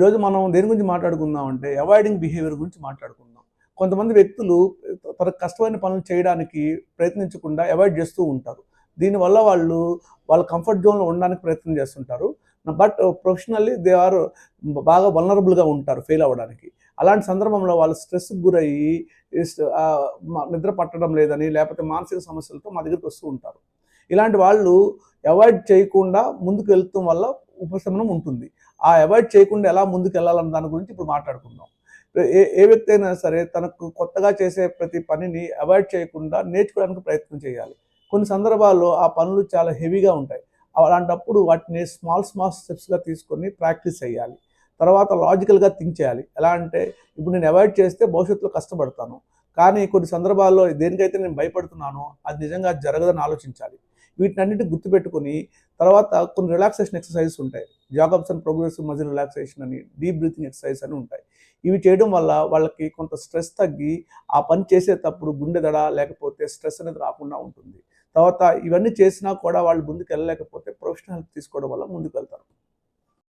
ఈరోజు మనం దేని గురించి మాట్లాడుకుందాం అంటే అవాయిడింగ్ బిహేవియర్ గురించి మాట్లాడుకుందాం. కొంతమంది వ్యక్తులు తన కష్టమైన పనులు చేయడానికి ప్రయత్నించకుండా అవాయిడ్ చేస్తూ ఉంటారు. దీనివల్ల వాళ్ళు వాళ్ళ కంఫర్ట్ జోన్లో ఉండడానికి ప్రయత్నం చేస్తుంటారు. బట్ ప్రొఫెషనల్లీ దే ఆర్ బాగా వలనరబుల్గా ఉంటారు ఫెయిల్ అవ్వడానికి. అలాంటి సందర్భంలో వాళ్ళు స్ట్రెస్కి గురయ్యి నిద్ర పట్టడం లేదని లేకపోతే మానసిక సమస్యలతో మా దగ్గరికి వస్తూ ఉంటారు. ఇలాంటి వాళ్ళు అవాయిడ్ చేయకుండా ముందుకు వెళ్తాం వల్ల ఉపశమనం ఉంటుంది. ఆ అవాయిడ్ చేయకుండా ఎలా ముందుకు వెళ్ళాలన్న దాని గురించి ఇప్పుడు మాట్లాడుకుందాం. ఏ ఏ వ్యక్తి అయినా సరే తనకు కొత్తగా చేసే ప్రతి పనిని అవాయిడ్ చేయకుండా నేర్చుకోవడానికి ప్రయత్నం చేయాలి. కొన్ని సందర్భాల్లో ఆ పనులు చాలా హెవీగా ఉంటాయి. అలాంటప్పుడు వాటిని స్మాల్ స్మాల్ స్టెప్స్గా తీసుకొని ప్రాక్టీస్ చేయాలి. తర్వాత లాజికల్గా థింక్ చేయాలి. ఎలా అంటే ఇప్పుడు నేను అవాయిడ్ చేస్తే భవిష్యత్తులో కష్టపడతాను. కానీ కొన్ని సందర్భాల్లో దేనికైతే నేను భయపడుతున్నానో అది నిజంగా జరగదని ఆలోచించాలి. వీటినన్నిటి గుర్తుపెట్టుకొని తర్వాత కొన్ని రిలాక్సేషన్ ఎక్సర్సైజెస్ ఉంటాయి. జాగబ్సన్ ప్రోగ్రెసివ్ మజిల్ రిలాక్సేషన్ అని డీప్ బ్రీతింగ్ ఎక్సర్సైజ్ అని ఉంటాయి. ఇవి చేయడం వల్ల వాళ్ళకి కొంత స్ట్రెస్ తగ్గి ఆ పని చేసేటప్పుడు గుండె దడ లేకపోతే స్ట్రెస్ అనేది రాకుండా ఉంటుంది. తర్వాత ఇవన్నీ చేసినా కూడా వాళ్ళు ముందుకు వెళ్ళలేకపోతే ప్రొఫెషనల్ హెల్ప్ తీసుకోవడం వల్ల ముందుకు వెళ్తారు